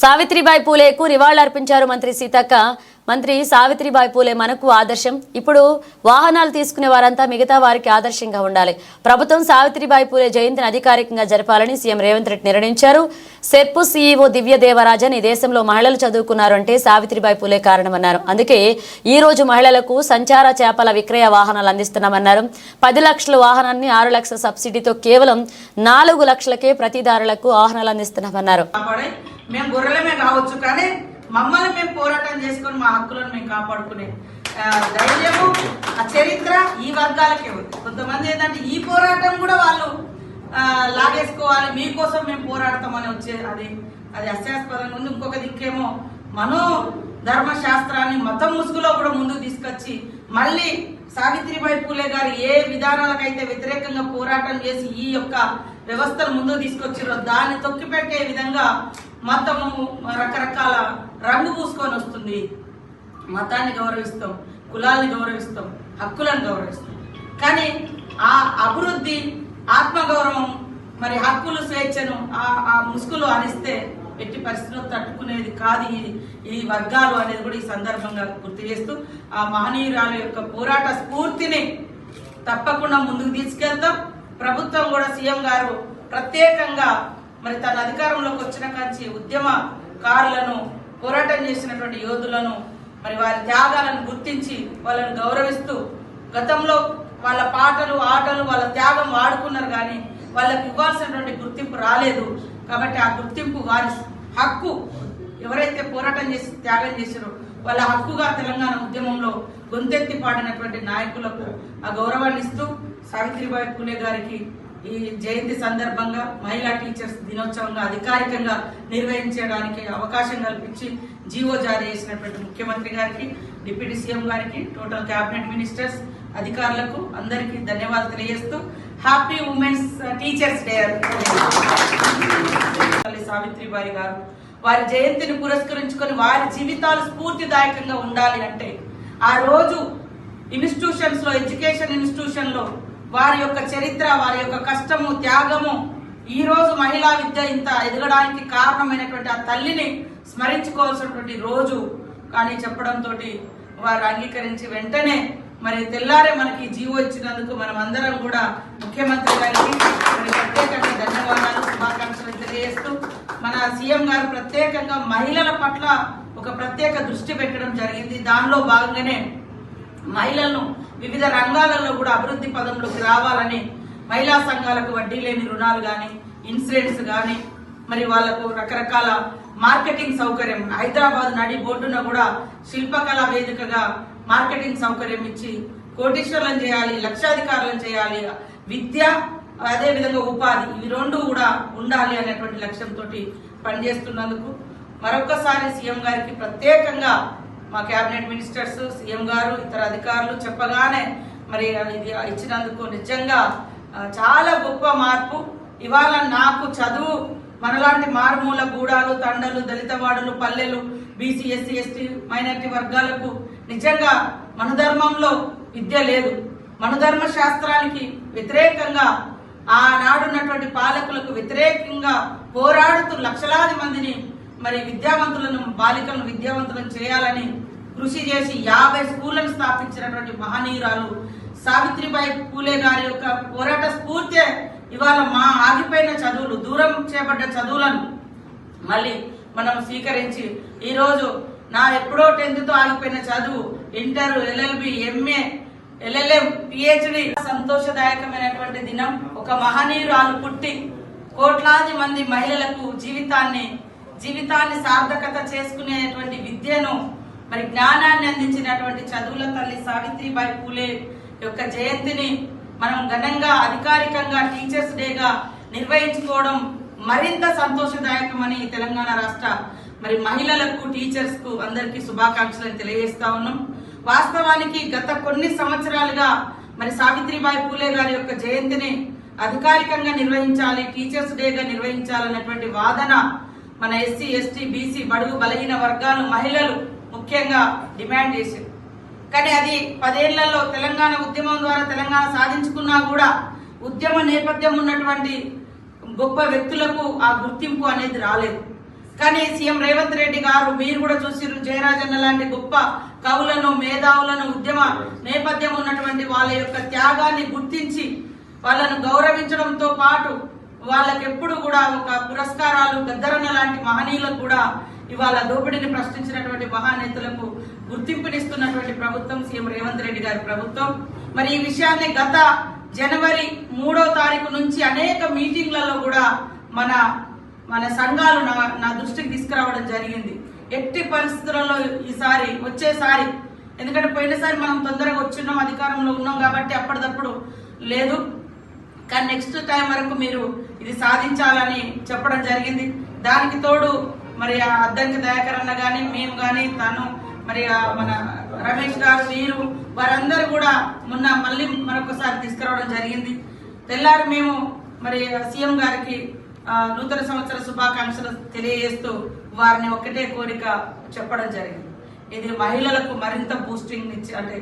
సావిత్రిబాయి పూలేకు నివాళులర్పించారు మంత్రి సీతక్క. మంత్రి సావిత్రిబాయి పూలే మనకు ఆదర్శం. ఇప్పుడు వాహనాలు తీసుకునే వారంతా మిగతా వారికి ఆదర్శంగా ఉండాలి. ప్రభుత్వం సావిత్రిబాయి పూలే జయంతిని అధికారికంగా జరపాలని సీఎం రేవంత్ రెడ్డి నిర్ణయించారు. సెర్పు సీఈఓ దివ్య దేవరాజన్ ఈ దేశంలో మహిళలు చదువుకున్నారు అంటే సావిత్రిబాయి పూలే కారణమన్నారు. అందుకే ఈ రోజు మహిళలకు సంచార చేపల విక్రయ వాహనాలు అందిస్తున్నామన్నారు. పది లక్షల వాహనాన్ని ఆరు లక్షల సబ్సిడీతో కేవలం నాలుగు లక్షలకే ప్రతిదారులకు వాహనాలు అందిస్తున్నామన్నారు. మేము గొర్రెలమే కావచ్చు కానీ మమ్మల్ని మేము పోరాటం చేసుకొని మా హక్కులను మేము కాపాడుకునే ధైర్యము ఆ చరిత్ర ఈ వర్గాలకే ఉంది. కొంతమంది ఏంటంటే ఈ పోరాటం కూడా వాళ్ళు లాగేసుకోవాలి మీకోసం మేము పోరాడతామని వచ్చే అది అది హాస్యాస్పదంగా ఉంది. ఇంకొక దిక్కేమో మనో ధర్మశాస్త్రాన్ని మతం ముసుగులో కూడా ముందుకు తీసుకొచ్చి మళ్ళీ సావిత్రిబాయి పూలే గారు ఏ విధానాలకైతే వ్యతిరేకంగా పోరాటం చేసి ఈ యొక్క వ్యవస్థను ముందుకు తీసుకొచ్చారో దాన్ని తొక్కిపెట్టే విధంగా మతము రకరకాల రంగు పూసుకొని వస్తుంది. మతాన్ని గౌరవిస్తాం కులాల్ని గౌరవిస్తాం హక్కులను గౌరవిస్తాం. కానీ ఆ అభివృద్ధి ఆత్మగౌరవం మరి హక్కులు స్వేచ్ఛను ఆ ఆ ముసుగులు అనిస్తే ఎట్టి పరిస్థితుల్లో తట్టుకునేది కాదు ఈ ఈ వర్గాలు అనేది కూడా ఈ సందర్భంగా గుర్తు చేస్తూ ఆ మహనీయురాల యొక్క పోరాట స్ఫూర్తిని తప్పకుండా ముందుకు తీసుకెళ్తాం. ప్రభుత్వం కూడా సీఎం గారు ప్రత్యేకంగా మరి తన అధికారంలోకి వచ్చిన కాంచి ఉద్యమకారులను పోరాటం చేసినటువంటి యోధులను మరి వారి త్యాగాలను గుర్తించి వాళ్ళను గౌరవిస్తూ గతంలో వాళ్ళ పాటలు ఆటలు వాళ్ళ త్యాగం వాడుకున్నారు కానీ వాళ్ళకి ఇవ్వాల్సినటువంటి గుర్తింపు రాలేదు. కాబట్టి ఆ గుర్తింపు వారి హక్కు ఎవరైతే పోరాటం చేసి త్యాగం చేశారో వాళ్ళ హక్కుగా తెలంగాణ ఉద్యమంలో గొంతెత్తి పాడినటువంటి నాయకులకు ఆ గౌరవాన్ని ఇస్తూ సావిత్రిబాయి పూలే గారికి ఈ జయంతి సందర్భంగా మహిళా టీచర్స్ దినోత్సవంగా అధికారికంగా నిర్వహించడానికి అవకాశం కల్పించి జీవో జారీ చేసినటువంటి ముఖ్యమంత్రి గారికి డిప్యూటీ సీఎం గారికి టోటల్ క్యాబినెట్ మినిస్టర్స్ అధికారులకు అందరికీ ధన్యవాదాలు తెలియజేస్తూ happy women's teachers day Savitribai garu వారి జయంతిని పురస్కరించుకొని వారి జీవితాలు స్ఫూర్తిదాయకంగా ఉండాలి అంటే ఆ రోజు ఇన్స్టిట్యూషన్స్లో ఎడ్యుకేషన్ ఇన్స్టిట్యూషన్లో వారి యొక్క చరిత్ర వారి యొక్క కష్టము త్యాగము ఈ రోజు మహిళా విద్య ఇంత ఎదగడానికి కారణమైనటువంటి ఆ తల్లిని స్మరించుకోవాల్సినటువంటి రోజు. కానీ చెప్పడంతో వారు అంగీకరించి వెంటనే మరి తెల్లారే మనకి జీవో ఇచ్చినందుకు మనం అందరం కూడా ముఖ్యమంత్రి గారికి మరి ప్రత్యేకంగా ధన్యవాదాలు శుభాకాంక్షలు తెలియజేస్తూ మన సీఎం గారు ప్రత్యేకంగా మహిళల పట్ల ఒక ప్రత్యేక దృష్టి పెట్టడం జరిగింది. దానిలో భాగంగానే మహిళలను వివిధ రంగాలలో కూడా అభివృద్ధి పదంలోకి రావాలని మహిళా సంఘాలకు వడ్డీ లేని రుణాలు కానీ ఇన్సూరెన్స్ కానీ మరి వాళ్ళకు రకరకాల మార్కెటింగ్ సౌకర్యం హైదరాబాద్ నడి బోర్డున కూడా శిల్పకళా వేదికగా మార్కెటింగ్ సౌకర్యం ఇచ్చి కోటీశ్వర్లను చేయాలి లక్షాధికారులను చేయాలి విద్య అదేవిధంగా ఉపాధి ఇవి రెండు కూడా ఉండాలి అనేటువంటి లక్ష్యంతో పనిచేస్తున్నందుకు మరొకసారి సీఎం గారికి ప్రత్యేకంగా మా కేబినెట్ మినిస్టర్స్ సీఎం గారు ఇతర అధికారులు చెప్పగానే మరి ఇది ఇచ్చినందుకు నిజంగా చాలా గొప్ప మార్పు. ఇవాళ నాకు చదువు మనలాంటి మారుమూల గూడాలు తండలు దళితవాడులు పల్లెలు బీసీ ఎస్సీ ఎస్టీ మైనారిటీ వర్గాలకు నిజంగా మనధర్మంలో విద్య లేదు. మనధర్మ శాస్త్రానికి వ్యతిరేకంగా ఆనాడున్నటువంటి పాలకులకు వ్యతిరేకంగా పోరాడుతూ లక్షలాది మందిని మరి విద్యావంతులను బాలికలను విద్యావంతులను చేయాలని కృషి చేసి యాభై స్కూళ్ళను స్థాపించినటువంటి మహనీయురాలు సావిత్రిబాయి పూలే గారి యొక్క పోరాట స్ఫూర్తి ఇవాళ మా ఆగిపోయిన చదువులు దూరం చేయబడ్డ చదువులను మళ్ళీ మనం స్వీకరించి ఈరోజు నా ఎప్పుడో టెన్త్తో ఆగిపోయిన చదువు inter LLB MA LLM PhD సంతోషదాయకమైనటువంటి దినం. ఒక మహనీయురాలు పుట్టి కోట్లాది మంది మహిళలకు జీవితాన్ని జీవితాన్ని సార్థకత చేసుకునేటువంటి విద్యను మరి జ్ఞానాన్ని అందించినటువంటి చదువుల తల్లి సావిత్రిబాయి పూలే యొక్క జయంతిని మనం ఘనంగా అధికారికంగా టీచర్స్ డేగా నిర్వహించుకోవడం మరింత సంతోషదాయకమని తెలంగాణ రాష్ట్ర మరి మహిళలకు టీచర్స్కు అందరికీ శుభాకాంక్షలు తెలియజేస్తా ఉన్నాం. వాస్తవానికి గత కొన్ని సంవత్సరాలుగా మరి సావిత్రిబాయి పూలే గారి యొక్క జయంతిని అధికారికంగా నిర్వహించాలి టీచర్స్ డేగా నిర్వహించాలన్నటువంటి వాదన మన ఎస్సీ ఎస్టీ బీసీ బడుగు బలహీన వర్గాలు మహిళలు ముఖ్యంగా డిమాండ్ చేసింది. కానీ అది పదేళ్ళలో తెలంగాణ ఉద్యమం ద్వారా తెలంగాణ సాధించుకున్నా కూడా ఉద్యమ నేపథ్యం ఉన్నటువంటి గొప్ప వ్యక్తులకు ఆ గుర్తింపు అనేది రాలేదు. కానీ సీఎం రేవంత్ రెడ్డి గారు మీరు కూడా చూసిరు జయరాజన్న లాంటి గొప్ప కవులను మేధావులను ఉద్యమ నేపథ్యం ఉన్నటువంటి వాళ్ళ యొక్క త్యాగాన్ని గుర్తించి వాళ్ళను గౌరవించడంతో పాటు వాళ్ళకెప్పుడు కూడా ఒక పురస్కారాలు గద్దరన్న లాంటి మహనీయులకు కూడా ఇవాళ దోపిడీని ప్రశ్నించినటువంటి మహానేతలకు గుర్తింపునిస్తున్నటువంటి ప్రభుత్వం సీఎం రేవంత్ రెడ్డి గారి ప్రభుత్వం. మరి ఈ విషయాన్ని గత జనవరి మూడో తారీఖు నుంచి అనేక మీటింగ్లలో కూడా మన మన సంఘాలు నా నా దృష్టికి తీసుకురావడం జరిగింది. ఎట్టి పరిస్థితులలో ఈసారి వచ్చేసారి. ఎందుకంటే పోయినసారి మనం తొందరగా వచ్చిన్నాం అధికారంలో ఉన్నాం కాబట్టి అప్పటిదప్పుడు లేదు. కానీ నెక్స్ట్ టైం వరకు మీరు ఇది సాధించాలని చెప్పడం జరిగింది. దానికి తోడు మరి ఆ అద్దంకి దయాకర్ అన్న కానీ మేము కానీ తను మరి మన రమేష్ గారు మీరు వారందరూ కూడా మొన్న మళ్ళీ మరొకసారి తీసుకురావడం జరిగింది. తెల్లారి మేము మరి సీఎం గారికి నూతన సంవత్సర శుభాకాంక్షలు తెలియజేస్తూ వారిని ఒకటే కోరిక చెప్పడం జరిగింది. ఇది మహిళలకు మరింత బూస్టింగ్ ఇచ్చి అంటే